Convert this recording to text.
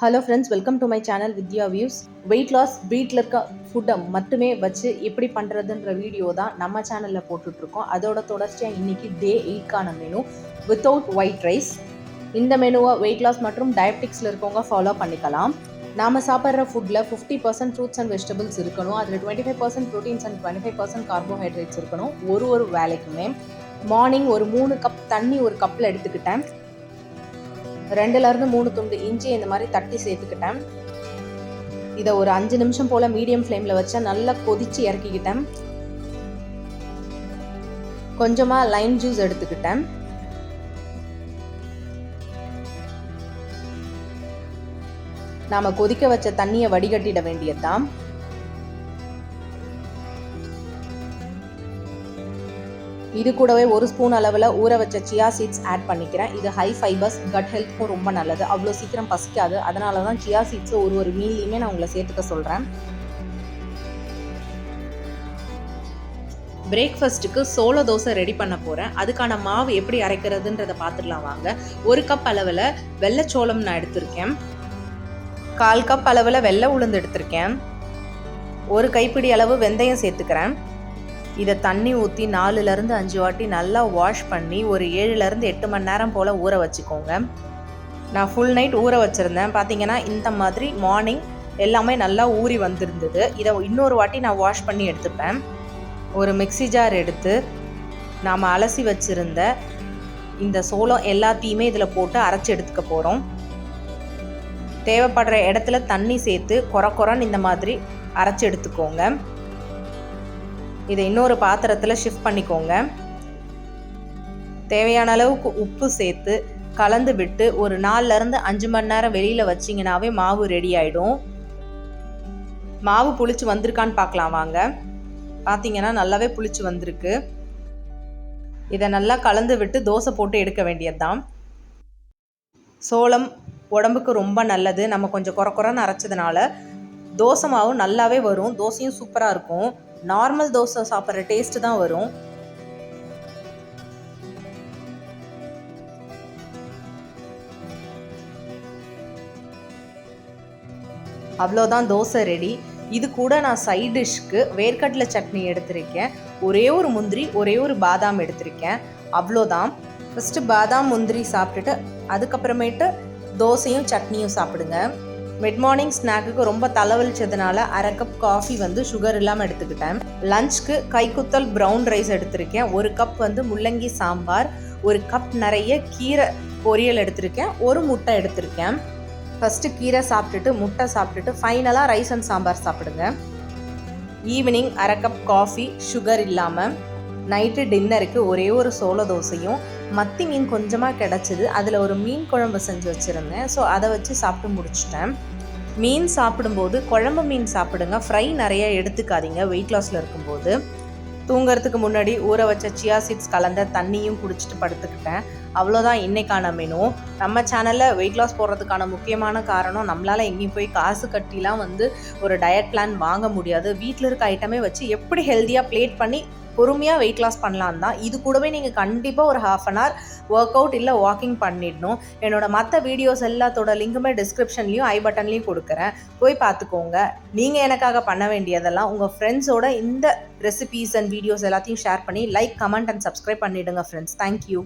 Hello friends welcome to my channel Vidya views weight loss வீட்டில் இருக்க ஃபுட்டை மட்டுமே வச்சு எப்படி பண்ணுறதுன்ற வீடியோ தான் நம்ம சேனலில் போட்டுட்ருக்கோம். அதோட தொடர்ச்சியாக இன்றைக்கி டே எயிட்கான மெனு வித்தவுட் ஒயிட் ரைஸ் இந்த மெனுவை வெயிட் லாஸ் மற்றும் டயபெட்டிக்ஸில் இருக்கவங்க ஃபாலோ பண்ணிக்கலாம். நாம் சாப்பிட்ற ஃபுட்டில் fifty percent fruits and vegetables இருக்கணும். அதில் twenty five percent proteins and twenty five percent carbohydrates இருக்கணும். ஒரு ஒரு வேலைக்குமே. மார்னிங் ஒரு மூணு கப் தண்ணி ஒரு கப்பில் எடுத்துக்கிட்டேன். ரெண்டுலேருந்து மூணு துண்டு இஞ்சி இந்த மாதிரி தட்டி சேர்த்துக்கிட்டேன். இதை ஒரு அஞ்சு நிமிஷம் போல் மீடியம் ஃப்ளேமில் வச்சா நல்லா கொதித்து இறக்கிக்கிட்டேன். கொஞ்சமாக லைம் ஜூஸ் எடுத்துக்கிட்டேன். நாம் கொதிக்க வச்ச தண்ணியை வடிகட்டிட வேண்டியதுதான். இது கூடவே ஒரு ஸ்பூன் அளவில் ஊற வச்ச சியா சீட்ஸ் ஆட் பண்ணிக்கிறேன். இது ஹை ஃபைபர்ஸ் கட் ஹெல்த்துக்கும் ரொம்ப நல்லது. அவ்வளோ சீக்கிரம் பசிக்காது. அதனால தான் சியா சீட்ஸை ஒரு ஒரு மீல்லையுமே நான் உங்களை சேர்த்துக்க சொல்கிறேன் பிரேக்ஃபாஸ்ட்டுக்கு சோள தோசை ரெடி பண்ண போகிறேன் அதுக்கான மாவு எப்படி அரைக்கிறதுன்றதை பார்த்துக்கலாம் வாங்க. ஒரு கப் அளவில் வெள்ளைச்சோளம் நான் எடுத்திருக்கேன். கால் கப் அளவில் வெள்ளை உளுந்து எடுத்திருக்கேன். ஒரு கைப்பிடி அளவு வெந்தயம் சேர்த்துக்கிறேன். இதை தண்ணி ஊற்றி நாலுலேருந்து அஞ்சு வாட்டி நல்லா வாஷ் பண்ணி ஒரு ஏழுலேருந்து எட்டு மணி நேரம் போல் ஊற வச்சுக்கோங்க. நான் ஃபுல் நைட் ஊற வச்சுருந்தேன். பார்த்தீங்கன்னா இந்த மாதிரி மார்னிங் எல்லாமே நல்லா ஊறி வந்திருந்தது. இதை இன்னொரு வாட்டி நான் வாஷ் பண்ணி எடுத்துப்பேன். ஒரு மிக்சி ஜார் எடுத்து நாம் அலசி வச்சுருந்த இந்த சோளம் எல்லாத்தையுமே இதில் போட்டு அரைச்சி எடுத்துக்க போகிறோம் தேவைப்படுற இடத்துல தண்ணி சேர்த்து குறை குறைன்னு இந்த மாதிரி அரைச்சி எடுத்துக்கோங்க. இதை இன்னொரு பாத்திரத்தில் ஷிஃப்ட் பண்ணிக்கோங்க. தேவையான அளவுக்கு உப்பு சேர்த்து கலந்து விட்டு ஒரு நாலுலேருந்து அஞ்சு மணி நேரம் வெளியில் வச்சிங்கனாவே மாவு ரெடி ஆகிடும் மாவு புளிச்சு வந்திருக்கான்னு பார்க்கலாம் வாங்க. பார்த்தீங்கன்னா நல்லாவே புளிச்சு வந்திருக்கு. இதை நல்லா கலந்து விட்டு தோசை போட்டு எடுக்க வேண்டியது தான் சோளம் உடம்புக்கு ரொம்ப நல்லது. நம்ம கொஞ்சம் குறை குறைன்னு அரைச்சதுனால தோசை மாவு நல்லாவே வரும். தோசையும் சூப்பராக இருக்கும். நார்மல் தோசை சாப்பிட்ற டேஸ்ட்டு தான் வரும். அவ்வளோதான் தோசை ரெடி இது கூட நான் சைட் டிஷ்க்கு வேர்க்கடலை சட்னி எடுத்திருக்கேன். ஒரே ஒரு முந்திரி ஒரே ஒரு பாதாம் எடுத்திருக்கேன். அவ்வளோதான். ஃபஸ்ட்டு பாதாம் முந்திரி சாப்பிட்டுட்டு அதுக்கப்புறமேட்டு தோசையும் சட்னியும் சாப்பிடுங்க. மிட் மார்னிங் ஸ்நாக்குக்கு ரொம்ப தலைவலிச்சதுனால அரை கப் காஃபி வந்து சுகர் இல்லாமல் எடுத்துக்கிட்டேன். லஞ்சுக்கு கைக்குத்தல் ப்ரௌன் ரைஸ் எடுத்திருக்கேன். ஒரு கப் வந்து முள்ளங்கி சாம்பார் ஒரு கப் நிறைய கீரை பொரியல் எடுத்திருக்கேன். ஒரு முட்டை எடுத்திருக்கேன். ஃபஸ்ட்டு கீரை சாப்பிட்டுட்டு முட்டை சாப்பிட்டுட்டு ஃபைனலாக ரைஸ் அண்ட் சாம்பார் சாப்பிடுங்க. ஈவினிங் அரை கப் காஃபி சுகர் இல்லாமல் நைட்டு டின்னருக்கு ஒரே ஒரு சோள தோசையும் மத்தி மீன் கொஞ்சமாக கிடச்சிது. அதில் ஒரு மீன் குழம்பு செஞ்சு வச்சுருந்தேன். ஸோ அதை வச்சு சாப்பிட்டு முடிச்சிட்டேன். மீன் சாப்பிடும்போது குழம்பு மீன் சாப்பிடுங்க. ஃப்ரை நிறைய எடுத்துக்காதீங்க வெயிட் லாஸில் இருக்கும்போது. தூங்குறதுக்கு முன்னாடி ஊற வச்ச சியா சீட்ஸ் கலந்த தண்ணியும் குடிச்சிட்டு படுத்துக்கிட்டேன். அவ்வளோதான் இன்றைக்கான மெனு நம்ம சேனலில் வெயிட் லாஸ் போடுறதுக்கான முக்கியமான காரணம் நம்மளால் எங்கேயும் போய் காசு கட்டிலாம் வந்து ஒரு டயட் பிளான் வாங்க முடியாது. வீட்டில் இருக்க ஐட்டமே வச்சு எப்படி ஹெல்த்தியாக பிளேட் பண்ணி பொறுமையாக வெயிட் லாஸ் பண்ணலான் தான். இது கூடவே நீங்கள் கண்டிப்பாக ஒரு half an hour work out இல்லை வாக்கிங் பண்ணிடணும். என்னோட மற்ற வீடியோஸ் எல்லாத்தோட லிங்க்குமே டிஸ்கிரிப்ஷன்லையும் ஐ பட்டன்லேயும் கொடுக்குறேன். போய் பார்த்துக்கோங்க. நீங்கள் எனக்காக பண்ண வேண்டியதெல்லாம் உங்கள் ஃப்ரெண்ட்ஸோட இந்த ரெசிபீஸ் அண்ட் வீடியோஸ் எல்லாத்தையும் ஷேர் பண்ணி லைக் கமெண்ட் அண்ட் சப்ஸ்கிரைப் பண்ணிவிடுங்க ஃப்ரெண்ட்ஸ் தேங்க்யூ